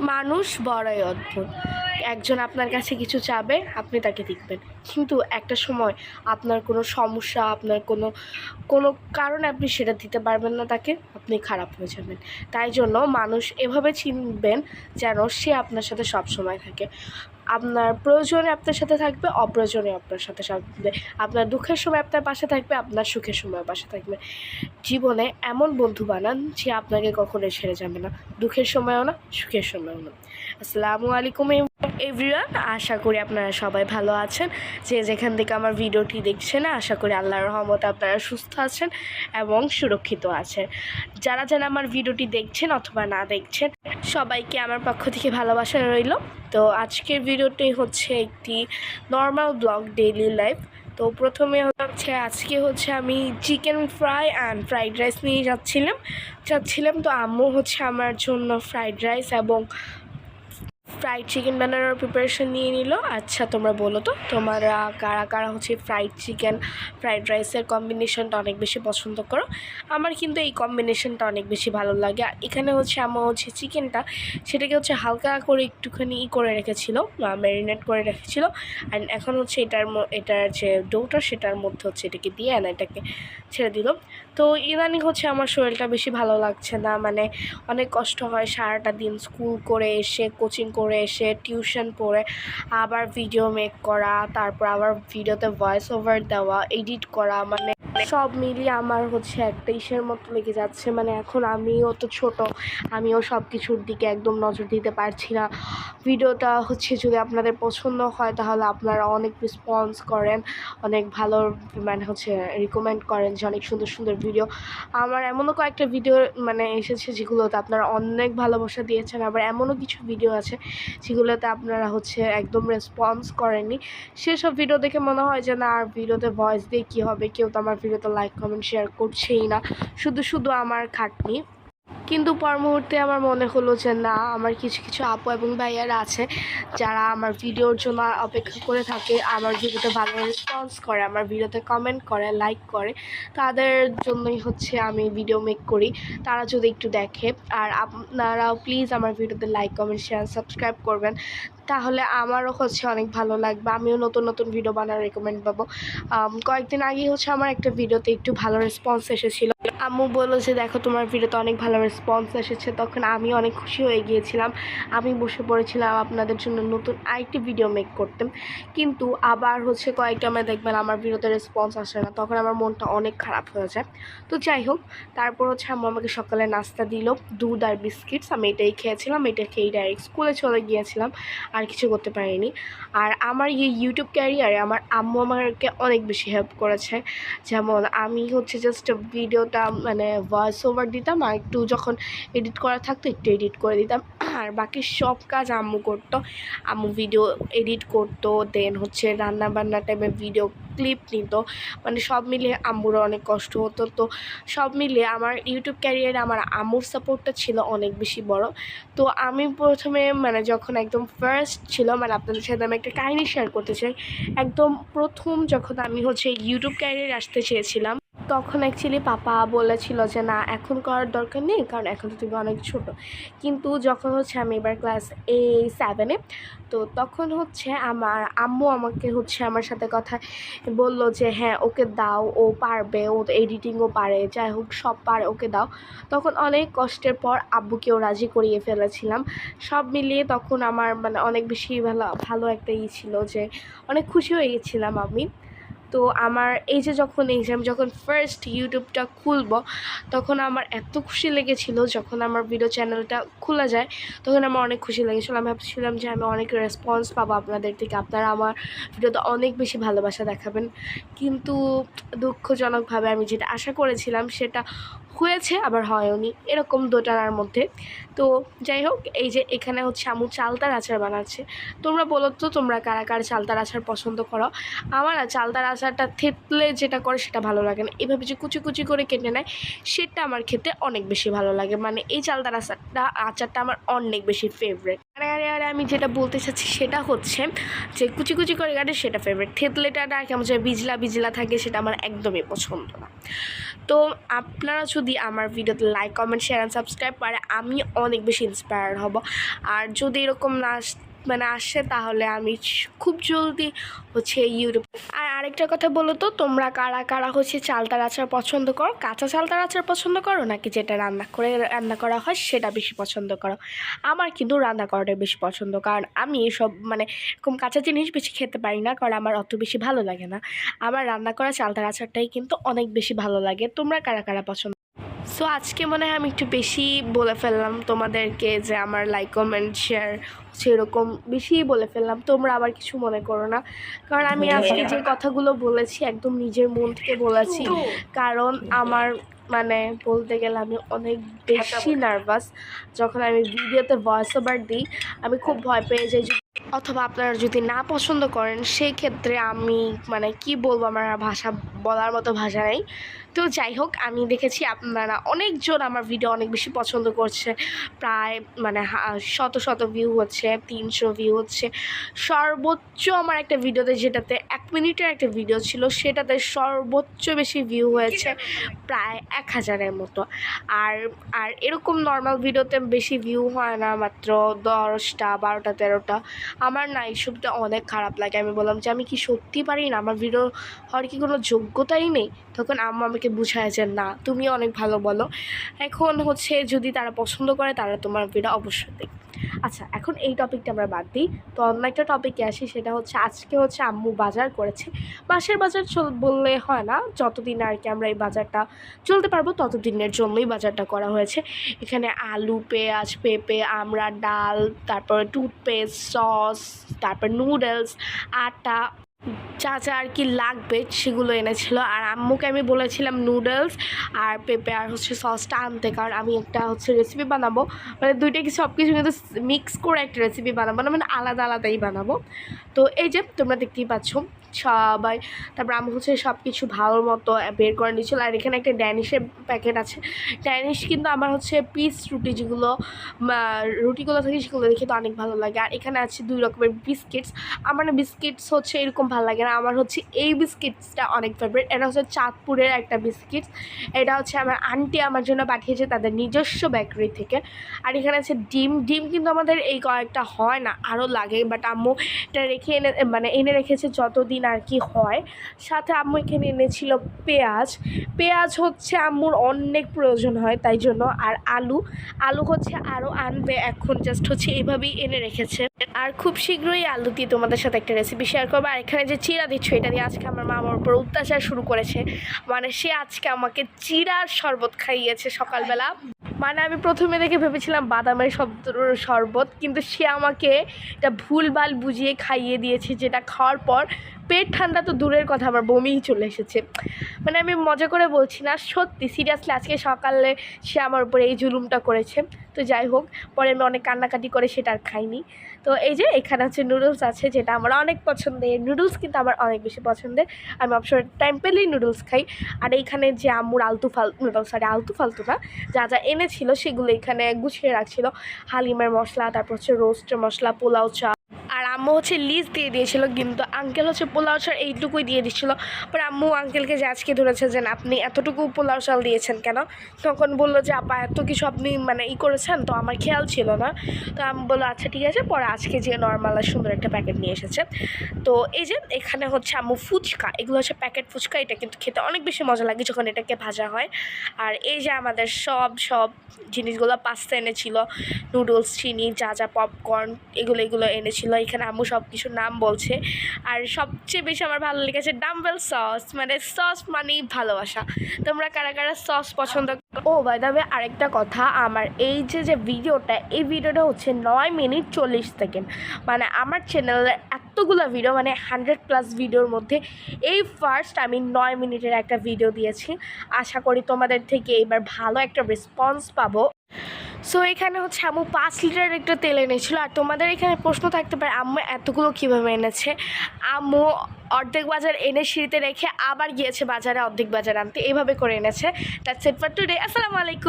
মানুষ বড়ই অদ্ভুত। একজন আপনার কাছে কিছু চাবে, আপনি তাকে দেখবেন। কিন্তু একটা সময় আপনার কোনো সমস্যা, আপনার কোনো কোনো কারণে আপনি সেটা দিতে পারবেন না তাকে, আপনি খারাপ হয়ে যাবেন। তাই জন্য মানুষ এভাবে চিনবেন যেন সে আপনার সাথে সব সময় থাকে। আপনার প্রয়োজনে আপনার সাথে থাকবে, অপ্রয়োজনে আপনার সাথে থাকবে। আপনার দুঃখের সময় আপনার পাশে থাকবে, আপনার সুখের সময় পাশে থাকবে। জীবনে এমন বন্ধু বানান যে আপনাকে কখনোই ছেড়ে যাবে না। দুঃখের সময়ও না, সুখের সময়ও না। আসসালামু আলাইকুম এভরিওয়ান আশা করি আপনারা সবাই ভালো আছেন। যে যেখান থেকে আমার ভিডিওটি দেখছেন, আশা করি আল্লাহর রহমত আপনারা সুস্থ আছেন এবং সুরক্ষিত আছেন। যারা যারা আমার ভিডিওটি দেখছেন অথবা না দেখছেন, সবাইকে আমার পক্ষ থেকে ভালোবাসা রইল। তো আজকের ভিডিওটি হচ্ছে একটি নর্মাল ব্লগ ডেইলি লাইফ তো প্রথমে হচ্ছে, আজকে হচ্ছে আমি chicken fry and fried rice নিয়ে যাচ্ছিলাম। যাচ্ছিলাম তো আম্মু হচ্ছে আমার জন্য ফ্রাইড রাইস এবং ফ্রাইড চিকেন বানানোর প্রিপারেশন নিয়ে নিল। আচ্ছা তোমরা বলো তো, তোমরা কারা কারা হচ্ছে ফ্রাইড চিকেন ফ্রাইড রাইসের কম্বিনেশনটা অনেক বেশি পছন্দ করো। আমার কিন্তু এই কম্বিনেশনটা অনেক বেশি ভালো লাগে। আর এখানে হচ্ছে আমার হচ্ছে চিকেনটা সেটাকে হচ্ছে হালকা করে একটুখানি ই করে রেখেছিল ম্যারিনেট করে রেখেছিল। অ্যান্ড এখন হচ্ছে এটার এটার যে ডোটা, সেটার মধ্যে হচ্ছে এটাকে দিয়ে না, এটাকে ছেড়ে দিল। তো ইদানিং হচ্ছে আমার শরীরটা বেশি ভালো লাগছে না। মানে অনেক কষ্ট হয় সারাটা দিন স্কুল করে এসে কোচিং করে এসে টিউশন পড়ে, আবার ভিডিও মেক করা, তারপর আবার ভিডিওতে ভয়েস ওভার দেওয়া এডিট করা মানে সব মিলিয়ে আমার হচ্ছে একটা ইসের মতো লেগে যাচ্ছে। মানে এখন আমিও তো ছোট, আমিও সব কিছুর দিকে একদম নজর দিতে পারছি না। ভিডিওটা হচ্ছে যদি আপনাদের পছন্দ হয়, তাহলে আপনারা অনেক রেসপন্স করেন, অনেক ভালো মানে হচ্ছে রিকমেন্ড করেন যে অনেক সুন্দর সুন্দর ভিডিও আমার এমনও কয়েকটা ভিডিও মানে এসেছে যেগুলোতে আপনারা অনেক ভালোবাসা দিয়েছেন, আবার এমনও কিছু ভিডিও আছে যেগুলোতে আপনারা হচ্ছে একদম রেসপন্স করেননি। সেসব ভিডিও দেখে মনে হয় যে না, আর ভিডিওতে ভয়েস দিয়ে কী হবে? কেউ তো আমার ভিডিওতে লাইক কমেন্ট শেয়ার করছেই না। শুধু শুধু আমার খাটনি। কিন্তু পর মুহূর্তে আমার মনে হলো যে না, আমার কিছু কিছু আপু এবং ভাইয়ারা আছে যারা আমার ভিডিওর জন্য অপেক্ষা করে থাকে, আমার ভিডিওতে ভালো রেসপন্স করে, আমার ভিডিওতে কমেন্ট করে লাইক করে। তাদের জন্যই হচ্ছে আমি ভিডিও মেক করি। তারা যদি একটু দেখে, আর আপনারাও প্লিজ আমার ভিডিওতে লাইক কমেন্ট শেয়ার সাবস্ক্রাইব করবেন। তাহলে আমারও হচ্ছে অনেক ভালো লাগবে। আমিও নতুন নতুন ভিডিও বানার রেকমেন্ড পাবো। কয়েকদিন আগেই হচ্ছে আমার একটা ভিডিওতে একটু ভালো রেসপন্স এসেছিল। আম্মু বলল যে, দেখো, তোমার ভিডিওতে অনেক ভালো রেসপন্স এসেছে। তখন আমি অনেক খুশি হয়ে গিয়েছিলাম। আমি বসে পড়েছিলাম আপনাদের জন্য নতুন আরেকটি ভিডিও মেক করতাম কিন্তু আবার হচ্ছে কয়েকটা আমার দেখবেন আমার ভিডিওতে রেসপন্স আসে না। তখন আমার মনটা অনেক খারাপ হয়ে যায়। তো যাই হোক, তারপর হচ্ছে আম্মু আমাকে সকালে নাস্তা দিল, দুধ আর বিস্কিটস আমি এটাই খেয়েছিলাম, এটা খেয়েই ডাইরেক্ট স্কুলে চলে গিয়েছিলাম। আর কিছু করতে পারিনি। আর আমার এই ইউটিউব ক্যারিয়ারে আমার আম্মু আমাকে অনেক বেশি হেল্প করেছে। যেমন আমি হচ্ছে জাস্ট ভিডিওটা মানে ভয়েস ওভার দিতাম আর একটু যখন এডিট করা থাকতো একটু এডিট করে দিতাম। আর বাকি সব কাজ আম্মু করতো, আম্মু ভিডিও এডিট করতো দেন হচ্ছে রান্না বান্না টাইমে ভিডিও ক্লিপ নিত। মানে সব মিলিয়ে আম্মুরও অনেক কষ্ট হতো। তো সব মিলিয়ে আমার ইউটিউব ক্যারিয়ারে আমার আম্মুর সাপোর্টটা ছিল অনেক বেশি বড়। তো আমি প্রথমে মানে যখন একদম ফার্স্ট ছিল মানে আপনাদের সাথে আমি একটা কাহিনী শেয়ার করতে চাই, একদম প্রথম যখন আমি হচ্ছে ইউটিউব ক্যারিয়ারে আসতে চেয়েছিলাম তখন অ্যাকচুয়ালি পাপা বলেছিল যে, না, এখন করার দরকার নেই, কারণ এখন তো তুমি অনেক ছোট। কিন্তু যখন হচ্ছে আমি এবার ক্লাস এ সেভেনে তো তখন হচ্ছে আমার আম্মু আমাকে হচ্ছে আমার সাথে কথা বলল যে হ্যাঁ ওকে দাও, ও পারবে, ও এডিটিংও পারে, যাই হোক, সব পারে, ওকে দাও। তখন অনেক কষ্টের পর আব্বুকেও রাজি করিয়ে ফেলেছিলাম। সব মিলিয়ে তখন আমার মানে অনেক বেশি ভালো ভালো একটা ই ছিল যে, অনেক খুশি হয়ে গেছিলাম আমি। তো আমার এই যে যখন এই যে আমি যখন ফার্স্ট ইউটিউবটা খুলব, তখন আমার এত খুশি লেগেছিল যখন আমার ভিডিও চ্যানেলটা খোলা যায়, তখন আমার অনেক খুশি লেগেছিলো। আমি ভাবছিলাম যে আমি অনেক রেসপন্স পাবো আপনাদের থেকে। আপনারা আমার ভিডিওতে অনেক বেশি ভালোবাসা দেখাবেন। কিন্তু দুঃখজনকভাবে আমি যেটা আশা করেছিলাম, সেটা হয়েছে, আবার হয়নি এরকম দোটানার মধ্যে। তো যাই হোক, এই যে এখানে হচ্ছে আমু চালতার আচার বানাচ্ছে। তোমরা বলো তো, তোমরা কারা কারা চালতার আচার পছন্দ করো? আমার চালতার আচারটা থেতলে যেটা করে সেটা ভালো লাগে না। এভাবে যে কুচি কুচি করে কেটে নেয়, সেটা আমার খেতে অনেক বেশি ভালো লাগে। মানে এই চালতার আচারটা আচারটা আমার অনেক বেশি ফেভারেট আরে আরে আরে, আমি যেটা বলতে চাচ্ছি সেটা হচ্ছে যে কুচি কুচি করে কাটে সেটা ফেভারিট থেতলেটা না কেমন যে বিজলা বিজলা থাকে, সেটা আমার একদমই পছন্দ না। তো আপনারা যদি আমার ভিডিওতে like comment share and subscribe করে, আমি অনেক বেশি ইন্সপায়ার হব। আর যদি এরকম না মানে আসে তাহলে আমি খুব জলদি হচ্ছে ইউটিউব আর আরেকটা কথা বলো তো, তোমরা কারা কারা হচ্ছে চালতার আচার পছন্দ করো? কাঁচা চালতার আচার পছন্দ করো নাকি যেটা রান্না করে, রান্না করা হয় সেটা বেশি পছন্দ করো? আমার কিন্তু রান্না করাটাই বেশি পছন্দ, কারণ আমি এসব মানে এরকম কাঁচা জিনিস বেশি খেতে পারি না, কারণ আমার অত বেশি ভালো লাগে না। আমার রান্না করা চালতার আচারটাই কিন্তু অনেক বেশি ভালো লাগে। তোমরা কারা কারা পছন্দ সো আজকে মনে হয় আমি একটু বেশি বলে ফেললাম তোমাদেরকে যে আমার লাইক কমেন্ট শেয়ার সেরকম বেশিই বলে ফেললাম। তোমরা আবার কিছু মনে করো না। কারণ আমি আজকে যে কথাগুলো বলেছি একদম নিজের মন থেকে বলেছি। কারণ আমার মানে বলতে গেলে আমি অনেক বেশি নার্ভাস যখন আমি ভিডিওতে ভয়েস ওভার দিই আমি খুব ভয় পেয়ে যাই যে- অথবা আপনারা যদি না পছন্দ করেন সেই ক্ষেত্রে আমি মানে কি বলব আমার ভাষা, বলার মতো ভাষা নেই। তো যাই হোক, আমি দেখেছি আপনারা অনেকজন আমার ভিডিও অনেক বেশি পছন্দ করছে। প্রায় মানে শত শত ভিউ হচ্ছে, তিনশো ভিউ হচ্ছে। সর্বোচ্চ আমার একটা ভিডিওতে যেটাতে এক মিনিটের একটা ভিডিও ছিল, সেটাতে সর্বোচ্চ বেশি ভিউ হয়েছে প্রায় এক হাজারের মতো। আর আর এরকম নর্মাল ভিডিওতে বেশি ভিউ হয় না, মাত্র দশটা, বারোটা, তেরোটা। আমার না এইসবটা অনেক খারাপ লাগে। আমি বললাম যে, আমি কি সত্যি পারি না? আমার ভিডিও হওয়ার কি কোনো যোগ্যতাই নেই? তখন আম্মা আমাকে বুঝায় যে, না তুমি অনেক ভালো বলো। এখন হচ্ছে যদি তারা পছন্দ করে, তারা তোমার ভিডিও অবশ্যই দেখবে। আচ্ছা এখন এই টপিকটা আমরা বাদ দিই। তো অন্য একটা টপিকে আসি, সেটা হচ্ছে আজকে হচ্ছে আম্মু বাজার করেছে। মাসের বাজার চল বললে হয় না, যতদিন আর কি আমরা এই বাজারটা চলতে পারব, ততদিনের জন্যই বাজারটা করা হয়েছে। এখানে আলু, পেঁয়াজ, পেঁপে, আমরা ডাল, তারপর টুথপেস্ট, সস তারপর নুডলস আটা, যা যা আর কি লাগবে সেগুলো এনেছিল। আর আম্মুকে আমি বলেছিলাম নুডলস আর পেঁপে আর হচ্ছে সসটা আনতে, কারণ আমি একটা হচ্ছে রেসিপি বানাবো। মানে দুইটা কি সব কিছু কিন্তু মিক্স করে একটা রেসিপি বানাবো না মানে আলাদা আলাদাই বানাবো। তো এই যে তোমরা দেখতেই পাচ্ছ সবাই তারপর আমি হচ্ছে সব কিছু ভালো মতো বের করে নিয়েছিল। আর এখানে একটা ড্যানিশের প্যাকেট আছে। ড্যানিশ কিন্তু আমার হচ্ছে পিস রুটি যেগুলো রুটিগুলো থাকে সেগুলো দেখে তো অনেক ভালো লাগে। আর এখানে আছে দুই রকমের বিস্কিটস। আমার না বিস্কিটস হচ্ছে এরকম ভালো লাগে না। আমার হচ্ছে এই বিস্কিটসটা অনেক ফেভারিট এটা হচ্ছে চাঁদপুরের একটা বিস্কিটস। এটা হচ্ছে আমার আন্টি আমার জন্য পাঠিয়েছে তাদের নিজস্ব বেকারি থেকে। আর এখানে আছে ডিম। ডিম কিন্তু আমাদের এই কয়েকটা হয় না, আরও লাগে। বাট আম্মু এটা রেখে এনে মানে এনে রেখেছে যতদিন আর কি হয়। সাথে আম্মু এখানে এনেছিল পেঁয়াজ। পেঁয়াজ হচ্ছে আম্মুর অনেক প্রয়োজন হয়, তাই জন্য। আর আলু আলু হচ্ছে আরও আনবে এখন জাস্ট হচ্ছে এইভাবেই এনে রেখেছে। আর খুব শীঘ্রই আলু দিয়ে তোমাদের সাথে একটা রেসিপি শেয়ার করব। আর এখানে যে চিরা দিচ্ছ, এটা দিয়ে আজকে আমার মা আমার উপর অত্যাচার শুরু করেছে। মানে সে আজকে আমাকে চিরার শরবত খাইয়েছে সকালবেলা। মানে আমি প্রথমে দেখে ভেবেছিলাম বাদামের শব্দ শরবত, কিন্তু সে আমাকে এটা ভুলভাল বুঝিয়ে খাইয়ে দিয়েছে, যেটা খাওয়ার পর পেট ঠান্ডা তো দূরের কথা আমার বমিই চলে এসেছে। মানে আমি মজা করে বলছি না, সত্যি সিরিয়াসলি আজকে সকালে সে আমার উপরে এই জুলুমটা করেছে। তো যাই হোক, পরে আমি অনেক কান্নাকাটি করে সেটা আর খাইনি। তো এই যে, এখানে হচ্ছে নুডলস আছে যেটা আমার অনেক পছন্দের। নুডলস কিন্তু আমার অনেক বেশি পছন্দের। আমি অবসর টাইম পেলেই নুডলস খাই। আর এইখানে যে আম্মুর আলতু ফাল নুডলস সরি আলতু ফালতু না, যা যা এনেছিল সেগুলো এখানে গুছিয়ে রাখছিল। হালিমের মশলা, তারপর হচ্ছে রোস্ট মশলা, পোলাও, চা আম্মু হচ্ছে লিস্ট দিয়ে দিয়েছিল, কিন্তু আঙ্কেল হচ্ছে পোলাও চাল এইটুকুই দিয়ে দিচ্ছিল পরে আম্মু আঙ্কেলকে যে আজকে ধরেছে যে আপনি এতটুকু পোলাও চাল দিয়েছেন কেন? তখন বলল যে, আপা, এত কিছু আপনি মানে ই করেছেন? তো আমার খেয়াল ছিল না। তো আমি বলল আচ্ছা ঠিক আছে, পরে আজকে যে নর্মাল আর সুন্দর একটা প্যাকেট নিয়ে এসেছে। তো এই যে, এখানে হচ্ছে আম্মু ফুচকা, এগুলো হচ্ছে প্যাকেট ফুচকা, এটা কিন্তু খেতে অনেক বেশি মজা লাগে যখন এটাকে ভাজা হয়। আর এই যে আমাদের সব সব জিনিসগুলো পাস্তা এনেছিল নুডলস চিনি, যা যা পপকর্ন এগুলো এগুলো এনেছিল, এখানে আম্মু সব কিছুর নাম বলছে। আর সবচেয়ে বেশি আমার ভালো লেগেছে ডাম্বেল সস মানে সস মানেই ভালোবাসা। তোমরা কারা কারা সস পছন্দ? ও বাই দাবে আরেকটা কথা, আমার এই যে যে ভিডিওটা, এই ভিডিওটা হচ্ছে নয় মিনিট চল্লিশ সেকেন্ড। মানে আমার চ্যানেলের এতগুলো ভিডিও মানে হান্ড্রেড প্লাস ভিডিওর মধ্যে, এই ফার্স্ট আমি নয় মিনিটের একটা ভিডিও দিয়েছি। আশা করি তোমাদের থেকে এবার ভালো একটা রেসপন্স পাবো। সো এখানে হচ্ছে আম্মু পাঁচ লিটার একটা তেল এনেছিল। আর তোমাদের এখানে প্রশ্ন থাকতে পারে, আম্মু এতগুলো কীভাবে এনেছে? আম্মু অর্ধেক বাজার এনে সিঁড়িতে রেখে আবার গিয়েছে বাজারে অর্ধেক বাজার আনতে। এইভাবে করে এনেছে। দ্যাটস ইট ফর টুডে আসসালামু আলাইকুম।